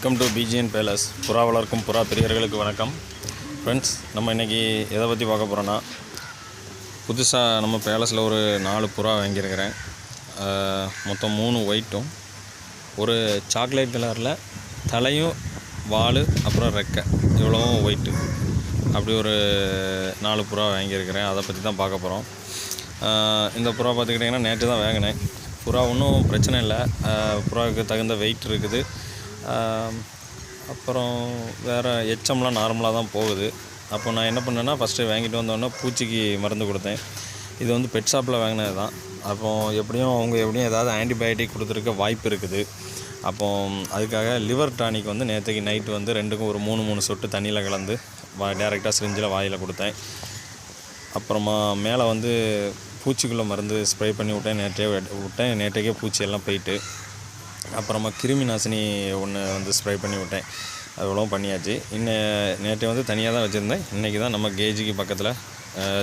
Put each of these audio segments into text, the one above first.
Welcome to பிஜிஎன் palace புறா வளர்க்கும் புறா பெரியர்களுக்கு வணக்கம். ஃப்ரெண்ட்ஸ் நம்ம இன்றைக்கி எதை பற்றி பார்க்க போகிறோன்னா புதுசாக நம்ம பேலஸில் ஒரு நாலு புறா வாங்கியிருக்கிறேன். மொத்தம் மூணு ஒயிட்டும் ஒரு சாக்லேட் கலரில் தலையும் வால் அப்புறம் ரெக்கை. இவ்வளோவும் ஒயிட்டு அப்படி ஒரு நாலு புறா வாங்கியிருக்கிறேன். அதை பற்றி தான் பார்க்க போகிறோம் இந்த புறா பார்த்துக்கிட்டிங்கன்னா நேற்று தான் வாங்கினேன். புறா ஒன்றும் பிரச்சனை இல்லை. புறாவுக்கு தகுந்த வெயிட் இருக்குது. அப்புறம் வேறு எச்சம்லாம் நார்மலாக தான் போகுது. அப்போ நான் என்ன பண்ணேன்னா ஃபஸ்ட்டு வாங்கிட்டு வந்தோடனே பூச்சிக்கு மருந்து கொடுத்தேன். இது வந்து பெட் ஷாப்பில் வாங்கினது தான். அப்போ எப்படியும் அவங்க எப்படியும் ஏதாவது ஆன்டிபயோட்டிக் கொடுத்துருக்க வாய்ப்பு இருக்குது. அப்போ அதுக்காக லிவர் டானிக் வந்து நேற்றுக்கு நைட்டு வந்து ரெண்டுக்கும் ஒரு மூணு மூணு சொட்டு தண்ணியில் கலந்து வா டேரெக்டாக சிரிஞ்சில் வாயில் கொடுத்தேன். அப்புறமா மேலே வந்து பூச்சிக்குள்ளே மருந்து ஸ்ப்ரே பண்ணி விட்டேன். நேற்றே விட்டேன். நேற்றைக்கே பூச்சி எல்லாம் போயிட்டு. அப்புறமா கிருமி நாசினி ஒன்று வந்து ஸ்ப்ரே பண்ணி விட்டேன். அவ்வளோவும் பண்ணியாச்சு. இன்னும் நேற்று வந்து தனியாக தான் வச்சுருந்தேன். இன்றைக்கி தான் நம்ம கேஜிக்கு பக்கத்தில்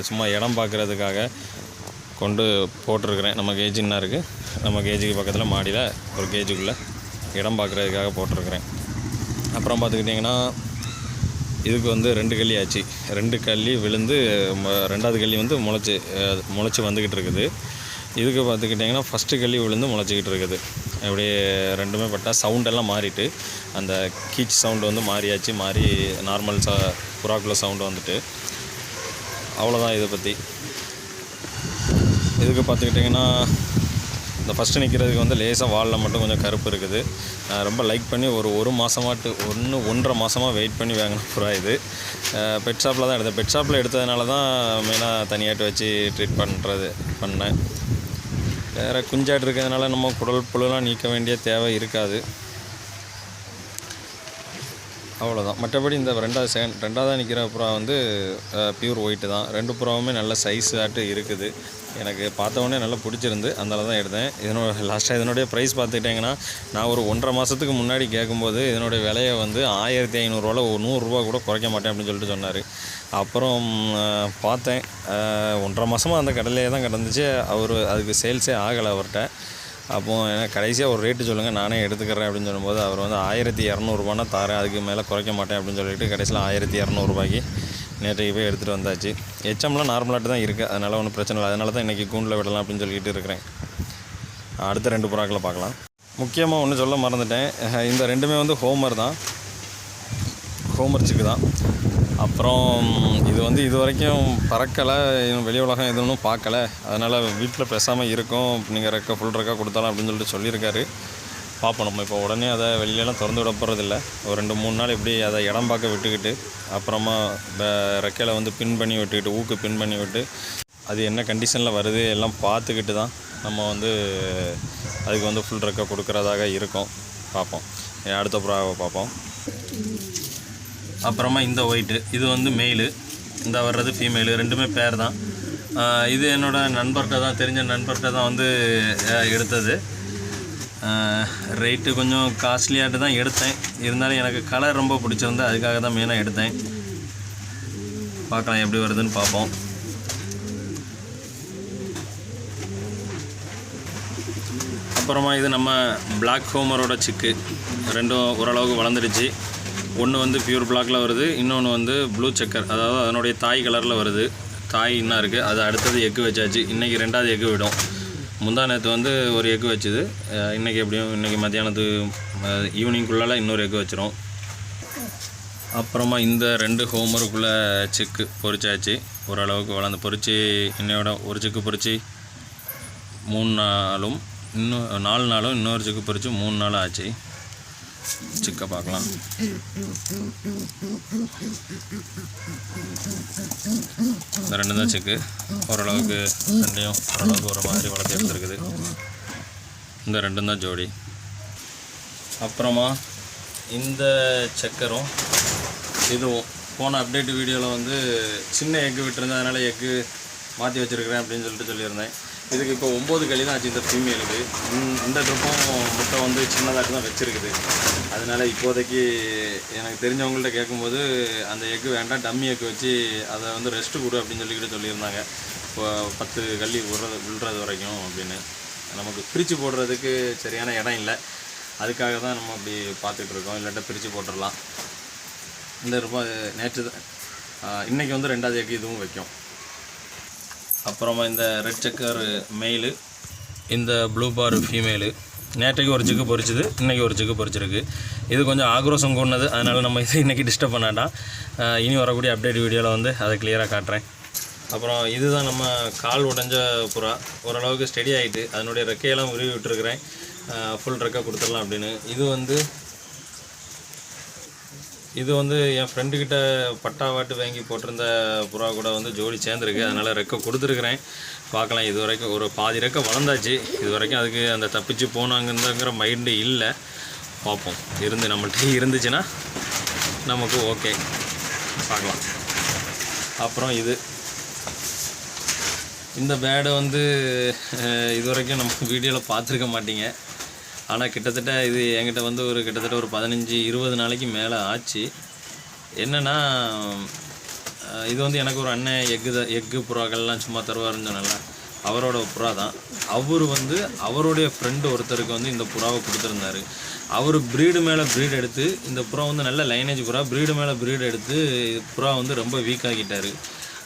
சும்மா இடம் பார்க்குறதுக்காக கொண்டு போட்டிருக்கிறேன். நம்ம கேஜி என்ன இருக்குது நம்ம கேஜிக்கு பக்கத்தில் மாடியில் ஒரு கேஜுக்குள்ளே இடம் பார்க்குறதுக்காக போட்டிருக்கிறேன். அப்புறம் பார்த்துக்கிட்டிங்கன்னா இதுக்கு வந்து ரெண்டு கல்லி ஆச்சு. ரெண்டு கல்லி விழுந்து ரெண்டாவது கல்லி வந்து முளைச்சி முளைச்சி வந்துக்கிட்டு இருக்குது. இதுக்கு பார்த்துக்கிட்டிங்கன்னா ஃபஸ்ட்டு கல்லி விழுந்து முளைச்சிக்கிட்டு இருக்குது. அப்படியே ரெண்டுமே பட்டா சவுண்டெல்லாம் மாறிட்டு அந்த கீச் சவுண்டு வந்து மாறியாச்சு மாறி நார்மல் ச புறாக்குள்ள சவுண்டு வந்துட்டு. அவ்வளோதான் இதை பற்றி இதுக்கு பார்த்துக்கிட்டிங்கன்னா இந்த ஃபஸ்ட்டு நிற்கிறதுக்கு வந்து லேசாக வாலில் மட்டும் கொஞ்சம் கருப்பு இருக்குது. நான் ரொம்ப லைக் பண்ணி ஒரு ஒரு மாதமாட்டு ஒன்று ஒன்றரை மாதமாக வெயிட் பண்ணி வாங்கின புறா இது. பெட் ஷாப்பில் தான் எடுத்தேன். பெட் ஷாப்பில் எடுத்ததுனால தான் மெயினாக தனியாட்டு வச்சு ட்ரீட் பண்ணுறது பண்ணேன். வேறு குஞ்சாட்டு இருக்கிறதுனால நம்ம குடல் புழுலாம் நீக்க வேண்டிய தேவை இருக்காது. அவ்வளோதான் மற்றபடி இந்த ரெண்டாவது செகண்ட் ரெண்டாவதாக நிற்கிற புறா வந்து பியூர் ஒயிட்டு தான். ரெண்டு புறாவுமே நல்ல சைஸ் ஆட்டு இருக்குது. எனக்கு பார்த்தவொடனே நல்லா பிடிச்சிருந்து அதனால தான் எடுத்தேன். இதனோட லாஸ்ட்டாக இதனுடைய ப்ரைஸ் பார்த்துக்கிட்டிங்கன்னா நான் ஒரு ஒன்றரை மாதத்துக்கு முன்னாடி கேட்கும்போது இதனுடைய விலையை வந்து ஆயிரத்தி ஐநூறுரூவால ஒரு நூறுரூவா கூட குறைக்க மாட்டேன் அப்படின்னு சொல்லிட்டு சொன்னார். அப்புறம் பார்த்தேன். ஒன்றரை மாதமாக அந்த கடலையே தான் கிடந்துச்சு. அவர் அதுக்கு சேல்ஸே ஆகலை அவர்கிட்ட. அப்போது எனக்கு கடைசியாக ஒரு ரேட்டு சொல்லுங்கள் நானே எடுத்துக்கிறேன் அப்படின்னு சொல்லும்போது அவர் வந்து ஆயிரத்தி இரநூறுபானா தாரேன் அதுக்கு மேலே குறைக்க மாட்டேன் அப்படின்னு சொல்லிட்டு கடைசியில் ஆயிரத்தி இரநூறுபாய்க்கு நேற்றைக்கு போய் எடுத்துகிட்டு வந்தாச்சு. எச்எம்லாம் நார்மலாகிட்டு தான் இருக்குது அதனால் ஒன்றும் பிரச்சனை இல்லை. அதனால தான் இன்றைக்கி கூண்டில் விடலாம் அப்படின்னு சொல்லிட்டு இருக்கிறேன். அடுத்த ரெண்டு புறாக்களை பார்க்கலாம். முக்கியமாக ஒன்று சொல்ல மறந்துட்டேன். இந்த ரெண்டுமே வந்து ஹோமர் தான். ஹோமர் தான். அப்புறம் இது வந்து இது வரைக்கும் பறக்கலை. வெளி உலகம் எதுவும் பார்க்கல. அதனால் வீட்டில் பேசாமல் இருக்கும். நீங்கள் ரெக்க ஃபுல் ரெக்கா கொடுத்தாலும் அப்படின்னு சொல்லிட்டு சொல்லியிருக்காரு. பார்ப்போம். நம்ம இப்போ உடனே அதை வெளியெல்லாம் திறந்து விட போகிறதில்ல ஒரு ரெண்டு மூணு நாள் இப்படி அதை இடம் பார்க்க விட்டுக்கிட்டு அப்புறமா ரெக்கையில் வந்து பின் பண்ணி விட்டுக்கிட்டு ஊக்கு பின் பண்ணி விட்டு அது என்ன கண்டிஷனில் வருது எல்லாம் பார்த்துக்கிட்டு தான் நம்ம வந்து அதுக்கு வந்து ஃபுல் ரெக்கா கொடுக்குறதாக இருக்கும். பார்ப்போம். அடுத்த ப்ராவை பார்ப்போம். அப்புறமா இந்த ஒயிட்டு இது வந்து மெயிலு இந்த வர்றது ஃபீமேலு ரெண்டுமே பேர் தான். இது என்னோடய நண்பர்கிட்ட தான் தெரிஞ்ச நண்பர்கிட்ட தான் வந்து எடுத்தது. ரேட்டு கொஞ்சம் காஸ்ட்லியாகிட்டு தான் எடுத்தேன். இருந்தாலும் எனக்கு கலர் ரொம்ப பிடிச்சிருந்து அதுக்காக தான் மெயினாக எடுத்தேன். பார்க்கலாம் எப்படி வருதுன்னு பார்ப்போம். அப்புறமா இது நம்ம பிளாக் ஹோமரோட சிக்கு ரெண்டும் ஓரளவுக்கு வளர்ந்துடுச்சு. ஒன்று வந்து பியூர் பிளாக்கில் வருது இன்னொன்று வந்து ப்ளூ செக்கர் அதாவது அதனுடைய தாய் கலரில் வருது. தாய் இன்னும் இருக்குது அது அடுத்தது எக்கு வச்சாச்சு. இன்றைக்கி ரெண்டாவது எக்கு விடும். முந்தா நேற்று வந்து ஒரு எக்கு வச்சுது. இன்றைக்கி எப்படியும் இன்றைக்கி மத்தியானத்துக்கு ஈவினிங்குள்ளால் இன்னொரு எக்கு வச்சிரும். அப்புறமா இந்த ரெண்டு ஹோம்ஒர்க்குள்ளே செக்கு பொரிச்சாச்சு. ஓரளவுக்கு வளர்ந்து பொரிச்சு இன்னையோட ஒரு செக்கு பொரிச்சு மூணு நாளும் இன்னும் நாலு நாளும் இன்னொரு செக்கு பொறிச்சு மூணு நாள் ஆச்சு. சிக்கை பார்க்கலாம் இந்த ரெண்டு தான் சிக்கு. ஓரளவுக்கு ரெண்டையும் ஓரளவுக்கு ஒரு மாதிரி வளர்த்து எடுத்துருக்குது. இந்த ரெண்டும் தான் ஜோடி. அப்புறமா இந்த செக்கரும் இதுவும் போன அப்டேட் வீடியோவில் வந்து சின்ன எக்கு விட்டுருந்தேன். அதனால் எக்கு மாற்றி வச்சுருக்கிறேன் அப்படின்னு சொல்லிட்டு சொல்லியிருந்தேன். இதுக்கு இப்போ ஒம்பது களி தான் ஆச்சு இந்த ஃபீமேலுக்கு இந்த- ட்ரிப்பும் முட்டை வந்து சின்னதாக தான் வச்சுருக்குது. அதனால் இப்போதைக்கு எனக்கு தெரிஞ்சவங்கள்ட்ட கேட்கும்போது அந்த எக்கு வேண்டாம் டம்மி எக்கு வச்சு அதை வந்து ரெஸ்ட்டு கொடு அப்படின்னு சொல்லிக்கிட்டு சொல்லியிருந்தாங்க. இப்போ பத்து கள்ளி விடுறது விழுறது வரைக்கும் அப்படின்னு. நமக்கு பிரித்து போடுறதுக்கு சரியான இடம் இல்லை. அதுக்காக தான் நம்ம அப்படி பார்த்துட்டு இருக்கோம். இல்லாட்டா பிரித்து போட்டுடலாம். இந்த ரூபாய் நேற்று தான் இன்றைக்கி வந்து ரெண்டாவது எக்கு இதுவும் வைக்கும். அப்புறமா இந்த ரெட் செக்கர் மெயிலு இந்த ப்ளூ பார் ஃபீமேலு நேற்றைக்கு ஒரு ஜிக்கு பொறிச்சுது இன்றைக்கி ஒரு ஜிக்கு பொரிச்சிருக்கு. இது கொஞ்சம் ஆக்ரோஷம் கூடது அதனால் நம்ம இதை இன்றைக்கி டிஸ்டர்ப் பண்ணாட்டாம் இனி வரக்கூடிய அப்டேட் வீடியோவில் வந்து அதை கிளியராக காட்டுறேன். அப்புறம் இதுதான் நம்ம கால் உடைஞ்ச புறா. ஓரளவுக்கு ஸ்டெடி ஆகிட்டு அதனுடைய ரெக்கையெல்லாம் உருவி விட்டுருக்குறேன். ஃபுல் ரெக்கை கொடுத்துடலாம் அப்படின்னு. இது வந்து இது வந்து என் ஃப்ரெண்டுக்கிட்ட பட்டா வாட்டு வாங்கி போட்டிருந்த புறா கூட வந்து ஜோடி சேர்ந்துருக்கு. அதனால் ரெக்க கொடுத்துருக்குறேன். பார்க்கலாம் இது வரைக்கும் ஒரு பாதி ரெக்க வளர்ந்தாச்சு. இது வரைக்கும் அதுக்கு அந்த தப்பிச்சு போனாங்கங்கிற மைண்டு இல்லை. பார்ப்போம். இருந்து நம்மள்கிட்ட இருந்துச்சுன்னா நமக்கு ஓகே பார்க்கலாம். அப்புறம் இது. இந்த பேடை வந்து இது வரைக்கும் நம்ம வீடியோவில் பார்த்துருக்க மாட்டீங்க. ஆனால் கிட்டத்தட்ட இது என்கிட்ட வந்து ஒரு கிட்டத்தட்ட ஒரு பதினஞ்சு இருபது நாளைக்கு மேலே ஆச்சு. என்னென்னா இது வந்து எனக்கு ஒரு அண்ணன் எக்கு த எக்கு புறாக்கள்லாம் சும்மா தருவாருன்னு சொன்னல அவரோட புறா தான் அவர் வந்து அவருடைய ஃப்ரெண்டு ஒருத்தருக்கு வந்து இந்த புறாவை கொடுத்துருந்தாரு. அவர் ப்ரீடு மேலே ப்ரீடு எடுத்து இந்த புறா வந்து நல்ல லைனேஜ் புறா ப்ரீடு மேலே ப்ரீடு எடுத்து புறா வந்து ரொம்ப வீக் ஆகிட்டார்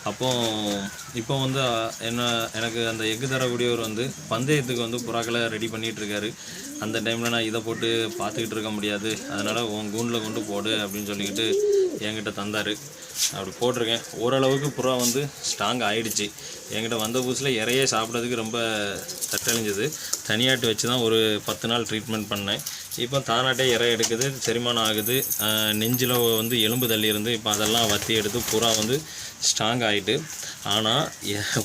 அப்போ இப்போ வந்து என்ன எனக்கு அந்த எக்கு தரக்கூடியவர் வந்து பந்தயத்துக்கு வந்து புறாக்களை ரெடி பண்ணிகிட்டு இருக்காரு அந்த டைமில் நான் இதை போட்டு பார்த்துக்கிட்டு இருக்க முடியாது. அதனால் உன் கூண்டில் கொண்டு போடு அப்படின்னு சொல்லிக்கிட்டு என்கிட்ட தந்தார். அப்படி போட்டிருக்கேன். ஓரளவுக்கு புறா வந்து ஸ்ட்ராங் ஆகிடுச்சு என்கிட்ட வந்த புதுசில் இறையே சாப்பிட்றதுக்கு ரொம்ப தட்டழிஞ்சது. தனியாட்டு வச்சு தான் ஒரு பத்து நாள் ட்ரீட்மெண்ட் பண்ணேன். இப்போ தானாட்டே இறை எடுக்குது செரிமானம் ஆகுது. நெஞ்சில் வந்து எலும்பு தள்ளி இருந்து இப்போ அதெல்லாம் வத்தி எடுத்து புறா வந்து ஸ்ட்ராங் ஆகிட்டு ஆனால்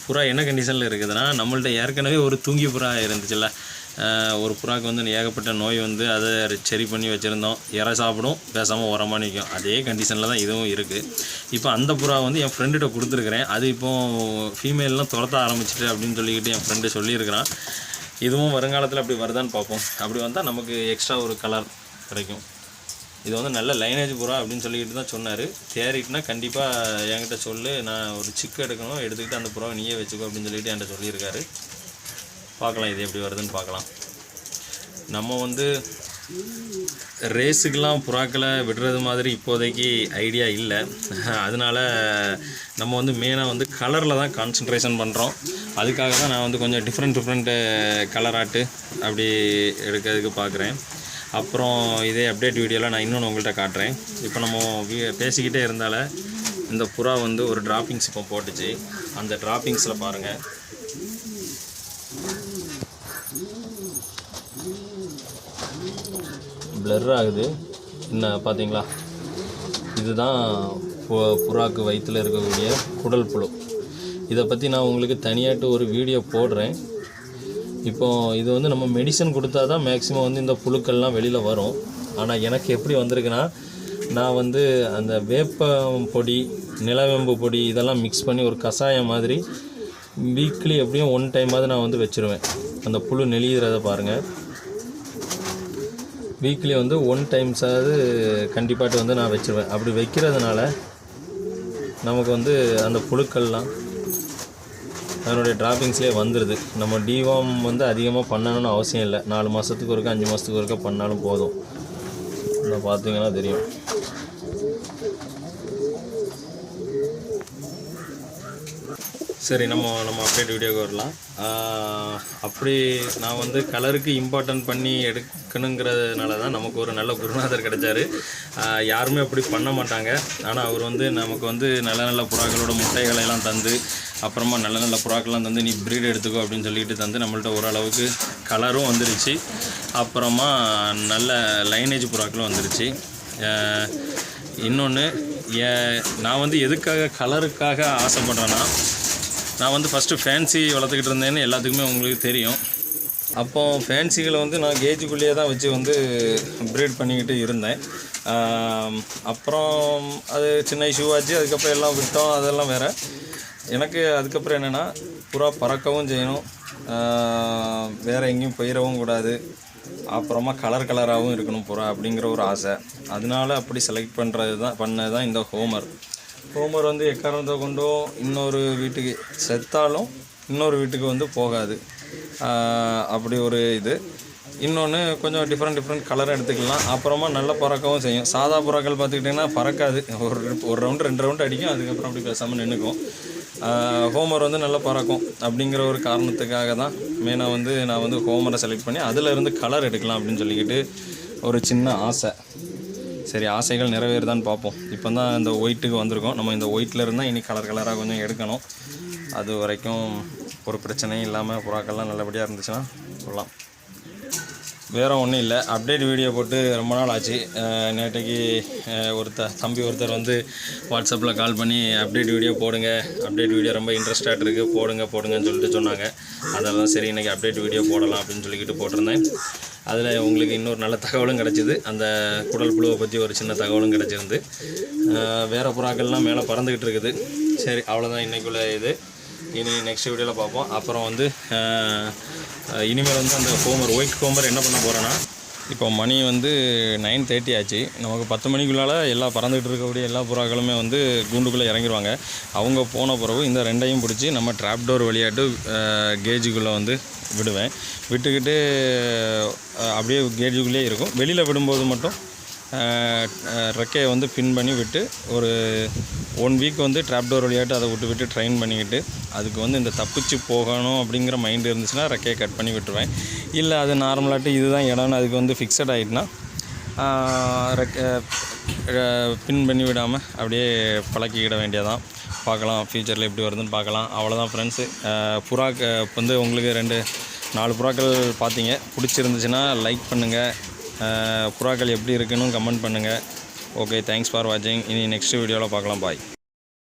புறா என்ன கண்டிஷனில் இருக்குதுன்னா நம்மள்ட்ட ஏற்கனவே ஒரு தூங்கி புறா இருந்துச்சுல்ல. ஒரு புறாக்கு வந்து ஏகப்பட்ட நோய் வந்து அதை சரி பண்ணி வச்சுருந்தோம். இறை சாப்பிடும் பேசாமல் உரமாக நிற்கும் அதே கண்டிஷனில் தான் இதுவும் இருக்குது இப்போ அந்த புறா வந்து என் ஃப்ரெண்டுகிட்ட கொடுத்துருக்குறேன். அது இப்போ ஃபீமேல்லாம் துரத்த ஆரம்பிச்சிட்டு அப்படின்னு சொல்லிக்கிட்டு என் ஃப்ரெண்டு சொல்லியிருக்கிறான். இதுவும் வருங்காலத்தில் அப்படி வருதான்னு பார்ப்போம். அப்படி வந்தால் நமக்கு எக்ஸ்ட்ரா ஒரு கலர் கிடைக்கும். இது வந்து நல்ல லைனேஜ் புறா அப்படின்னு சொல்லிக்கிட்டு தான் சொன்னார். தேறிட்டுனா கண்டிப்பாக என்கிட்ட சொல்லு. நான் ஒரு சிக்கு எடுக்கணும். எடுத்துக்கிட்டு அந்த புறாவை நீயே வச்சுக்கோ அப்படின்னு சொல்லிட்டு என்கிட்ட சொல்லியிருக்காரு. பார்க்கலாம் இது எப்படி வருதுன்னு பார்க்கலாம். நம்ம வந்து ரேஸுக்கெலாம் புறாக்களை விடுறது மாதிரி இப்போதைக்கு ஐடியா இல்லை. அதனால நம்ம வந்து மெயினாக வந்து கலரில் தான் கான்சன்ட்ரேஷன் பண்ணுறோம் அதுக்காக தான் நான் வந்து கொஞ்சம் டிஃப்ரெண்ட் டிஃப்ரெண்ட்டு கலர் ஆட்டு அப்படி எடுக்கிறதுக்கு பார்க்குறேன் அப்புறம் இதே அப்டேட் வீடியோவில் நான் இன்னொன்று உங்கள்கிட்ட காட்டுறேன். இப்போ நம்ம வீ- பேசிக்கிட்டே இருந்தால இந்த புறா வந்து ஒரு ட்ராப்பிங்ஸ் இப்போ போட்டுச்சு. அந்த ட்ராப்பிங்ஸில் பாருங்கள் பிளர் ஆகுது. என்ன பார்த்தீங்களா இதுதான் புறாக்கு வயிற்றில் இருக்கக்கூடிய குடல் புழு. இதை பற்றி நான் உங்களுக்கு தனியாட்டு ஒரு வீடியோ போடுறேன். இப்போ இது வந்து நம்ம மெடிசன் கொடுத்தா தான் மேக்ஸிமம் வந்து இந்த புழுக்கள்லாம் வெளியில் வரும். ஆனால் எனக்கு எப்படி வந்திருக்குன்னா நான் வந்து அந்த வேப்பம் பொடி நிலவேம்பு பொடி இதெல்லாம் மிக்ஸ் பண்ணி ஒரு கஷாயம் மாதிரி வீக்லி எப்படியும் ஒன் டைமாவது நான் வந்து வச்சுருவேன். அந்த புழு நெளிகிறத பாருங்கள் வீக்லி வந்து ஒன் டைம்ஸாவது கண்டிப்பாட்டு வந்து நான் வச்சுருவேன். அப்படி வைக்கிறதுனால நமக்கு வந்து அந்த புழுக்கள்லாம் அதனுடைய டிராப்பிங்ஸ்லேயே வந்துடுது நம்ம டிவாம் வந்து அதிகமாக பண்ணணும்னு அவசியம் இல்லை. நாலு மாதத்துக்கு ஒருக்கா அஞ்சு மாதத்துக்கு ஒருக்கா பண்ணாலும் போதும். பார்த்தீங்கன்னா தெரியும். சரி நம்ம நம்ம அப்டேட் வீடியோக்கு வரலாம். அப்படி நான் வந்து கலருக்கு இம்பார்ட்டன்ட் பண்ணி எடுக்கணுங்கிறதுனால தான் நமக்கு ஒரு நல்ல குருநாதர் கிடைச்சாரு. யாருமே அப்படி பண்ண மாட்டாங்க. ஆனால் அவர் வந்து நமக்கு வந்து நல்ல நல்ல புறாக்களோட முட்டைகளை எல்லாம் தந்து அப்புறமா நல்ல நல்ல புறாக்கள்லாம் தந்து நீ ப்ரீடு எடுத்துக்கோ அப்படின்னு சொல்லிட்டு தந்து நம்மள்ட்ட ஓரளவுக்கு கலரும் வந்துருச்சு. அப்புறமா நல்ல லைனேஜ் புறாக்களும் வந்துருச்சு. இன்னொன்று நான் வந்து எதுக்காக கலருக்காக ஆசைப்பட்றேன்னா நான் வந்து ஃபஸ்ட்டு ஃபேன்சி வளர்த்துக்கிட்டு இருந்தேன்னு எல்லாத்துக்குமே உங்களுக்கு தெரியும். அப்போ ஃபேன்சிகளை வந்து நான் கேஜுக்குள்ளேயே தான் வச்சு வந்து ப்ரீட் பண்ணிக்கிட்டு இருந்தேன். அப்புறம் அது சின்ன இஷ்யூ ஆச்சு அதுக்கப்புறம் எல்லாம் விட்டோம் அதெல்லாம் வேறு. எனக்கு அதுக்கப்புறம் என்னென்னா புறா பறக்கவும் செய்யணும். வேறு எங்கேயும் போயிடவும் கூடாது. அப்புறமா கலர் கலராகவும் இருக்கணும் புறா அப்படிங்கிற ஒரு ஆசை. அதனால அப்படி செலக்ட் பண்ணுறது தான் பண்ணது தான் இந்த ஹோமர் ஹோமர் வந்து எக்காரணத்தை கொண்டும் இன்னொரு வீட்டுக்கு செத்தாலும் இன்னொரு வீட்டுக்கு வந்து போகாது. அப்படி ஒரு இது. இன்னொன்று கொஞ்சம் டிஃப்ரெண்ட் டிஃப்ரெண்ட் கலர் எடுத்துக்கலாம். அப்புறமா நல்லா பறக்கவும் செய்யும். சாதா புறாக்கள் பார்த்துக்கிட்டிங்கன்னா பறக்காது. ஒரு ஒரு ரவுண்டு ரெண்டு ரவுண்டு அடிக்கும். அதுக்கப்புறம் அப்படி பேசாமல் நின்றுக்கும் ஹோமர் வந்து நல்லா பறக்கும் அப்படிங்கிற ஒரு காரணத்துக்காக தான் மெயினாக வந்து நான் வந்து ஹோமரை செலக்ட் பண்ணி அதில் இருந்து கலர் எடுக்கலாம் அப்படின்னு சொல்லிக்கிட்டு ஒரு சின்ன ஆசை. சரி ஆசைகள் நிறைவேறுதான்னு பார்ப்போம். இப்போ தான் இந்த ஒயிட்டுக்கு வந்திருக்கோம். நம்ம இந்த ஒயிட்டில் இருந்தால் இனி கலர் கலராக கொஞ்சம் எடுக்கணும். அது வரைக்கும் ஒரு பிரச்சனையும் இல்லாமல் புறாக்கள்லாம் நல்லபடியாக இருந்துச்சுன்னா சொல்லலாம் வேறு ஒன்றும் இல்லை. அப்டேட் வீடியோ போட்டு ரொம்ப நாள் ஆச்சு. நேற்றைக்கு ஒருத்தர் தம்பி ஒருத்தர் வந்து வாட்ஸ்அப்பில் கால் பண்ணி அப்டேட் வீடியோ போடுங்க. அப்டேட் வீடியோ ரொம்ப இன்ட்ரெஸ்டாக இருக்குது போடுங்க போடுங்கன்னு சொல்லிட்டு சொன்னாங்க. அதெல்லாம் சரி இன்றைக்கி அப்டேட் வீடியோ போடலாம் அப்படின்னு சொல்லிக்கிட்டு போட்டிருந்தேன். அதில் உங்களுக்கு இன்னொரு நல்ல தகவலும் கிடச்சிது. அந்த குடல் புழுவை பற்றி ஒரு சின்ன தகவலும் கிடச்சிருந்து. வேறு புறாக்கள்லாம் மேலே பறந்துக்கிட்டு இருக்குது. சரி அவ்வளோதான் இன்றைக்குள்ள இது. இனி நெக்ஸ்ட் வீடியோவில் பார்ப்போம். அப்புறம் வந்து இனிமேல் வந்து அந்த ஹோமர் ஒயிட் ஹோமர் என்ன பண்ண போகிறேன்னா இப்போ மணி வந்து நைன் தேர்ட்டி ஆச்சு. நமக்கு பத்து மணிக்குள்ளால் எல்லா பறந்துகிட்டு இருக்கக்கூடிய எல்லா புறாக்களுமே வந்து கூண்டுக்குள்ளே இறங்கிடுவாங்க அவங்க போன பிறகு இந்த ரெண்டையும் பிடிச்சி நம்ம ட்ராப் டோர் விளையாட்டு கேஜுக்குள்ளே வந்து விடுவேன். விட்டுக்கிட்டு அப்படியே கேஜுக்குள்ளேயே இருக்கும். வெளியில் விடும்போது மட்டும் ரெக்கையை வந்து பின் பண்ணி விட்டு ஒரு ஒன் வீக் வந்து ட்ராப் டோர் வழியாட்டு அதை விட்டு விட்டு ட்ரெயின் பண்ணிக்கிட்டு அதுக்கு வந்து இந்த தப்பிச்சு போகணும் அப்படிங்கிற மைண்டு இருந்துச்சுன்னா ரெக்கையை கட் பண்ணி விட்டுருவேன். இல்லை அது நார்மலாட்டு இதுதான் இடம்னு அதுக்கு வந்து ஃபிக்ஸட் ஆகிட்டுனா பின் பண்ணி விடாமல் அப்படியே பழக்கிக்கிட வேண்டியதான் பார்க்கலாம் ஃப்யூச்சரில் எப்படி வருதுன்னு பார்க்கலாம். அவ்வளோதான் ஃப்ரெண்ட்ஸு புறாக்க வந்து உங்களுக்கு ரெண்டு நாலு புறாக்கள் பார்த்தீங்க. பிடிச்சிருந்துச்சுன்னா லைக் பண்ணுங்கள் புறாக்கள் எப்படி இருக்குன்னு கமெண்ட் பண்ணுங்கள் ஓகே தேங்க்ஸ் ஃபார் வாட்சிங் இனி நெக்ஸ்ட் வீடியோவில் பார்க்கலாம். பாய்